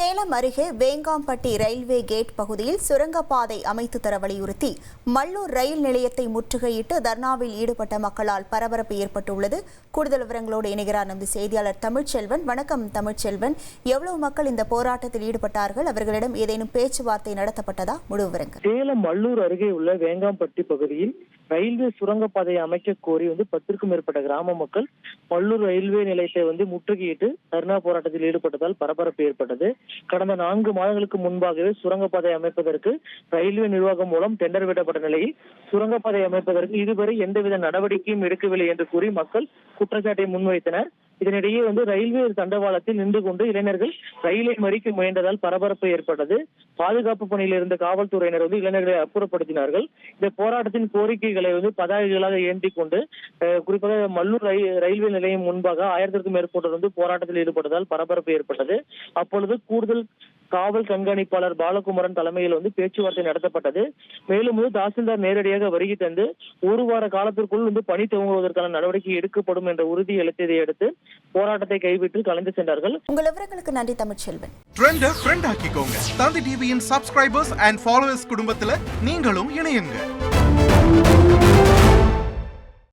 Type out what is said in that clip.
சேலம் அருகே Vengampatti railway gate பகுதியில் சுரங்கப்பாதை அமைத்து தர வலியுறுத்தி மல்லூர் ரயில் நிலையத்தை முற்றுகையிட்டு தர்ணாவில் ஈடுபட்ட மக்களால் பரபரப்பு ஏற்பட்டுள்ளது. கூடுதல் விவரங்களோடு இணைகிறார் நமது செய்தியாளர் தமிழ்ச்செல்வன். வணக்கம் தமிழ்ச்செல்வன். எவ்வளவு மக்கள் இந்த போராட்டத்தில் ஈடுபட்டார்கள்? அவர்களிடம் ஏதேனும் பேச்சுவார்த்தை நடத்தப்பட்டதா? முழு விவரங்கள். சேலம் மல்லூர் அருகே உள்ள வேங்காம்பட்டி பகுதியில் ரயில்வே சுரங்கப்பாதையை அமைக்க கோரி வந்து பத்திற்கும் மேற்பட்ட கிராம மக்கள் மல்லூர் ரயில்வே நிலையத்தை வந்து முற்றுகையிட்டு தர்ணா போராட்டத்தில் ஈடுபட்டதால் பரபரப்பு ஏற்பட்டது. கடந்த நான்கு மாதங்களுக்கு முன்பாகவே சுரங்கப்பாதை அமைப்பதற்கு ரயில்வே நிர்வாகம் மூலம் டெண்டர் விடப்பட்ட நிலையில் சுரங்கப்பாதை அமைப்பதற்கு இதுவரை எந்தவித நடவடிக்கையும் எடுக்கவில்லை என்று கூறி மக்கள் குற்றச்சாட்டை முன்வைத்தனர். இதனிடையே வந்து ரயில்வே தண்டவாளத்தில் நின்று கொண்டு இளைஞர்கள் ரயிலை மறிக்க முயன்றதால் பரபரப்பு ஏற்பட்டது. பாதுகாப்பு பணியில் இருந்த காவல்துறையினர் வந்து இளைஞர்களை அப்புறப்படுத்தினார்கள். இந்த போராட்டத்தின் கோரிக்கைகளை வந்து பதாகைகளாக ஏந்தி கொண்டு அஹ், குறிப்பாக மல்லூர் ரயில் ரயில்வே நிலையம் முன்பாக ஆயிரத்திற்கும் மேற்பட்டோர் வந்து போராட்டத்தில் ஈடுபட்டதால் பரபரப்பு ஏற்பட்டது. அப்பொழுது கூடுதல் காவல் கண்காணிப்பாளர் பாலகுமரன் தலைமையில் வந்து பேச்சுவார்த்தை நடத்தப்பட்டது. மேலும் வந்து தாசில்தார் நேரடியாக வருகை தந்து ஒரு வார காலத்திற்குள் வந்து பணி துவங்குவதற்கான நடவடிக்கை எடுக்கப்படும் என்ற உறுதி அளித்ததை அடுத்து போராட்டத்தை கைவிட்டு கலந்து சென்றார்கள். உங்கள் விவரங்களுக்கு நன்றி தமிழ்ச்செல்வன். ட்ரெண்ட ஃப்ரெண்ட் ஆக்கிக்கோங்க. தந்தி டிவியின் சப்ஸ்கிரைபர்ஸ் அண்ட் ஃபாலோவர்ஸ் குடும்பத்துல நீங்களும் இணையுங்க.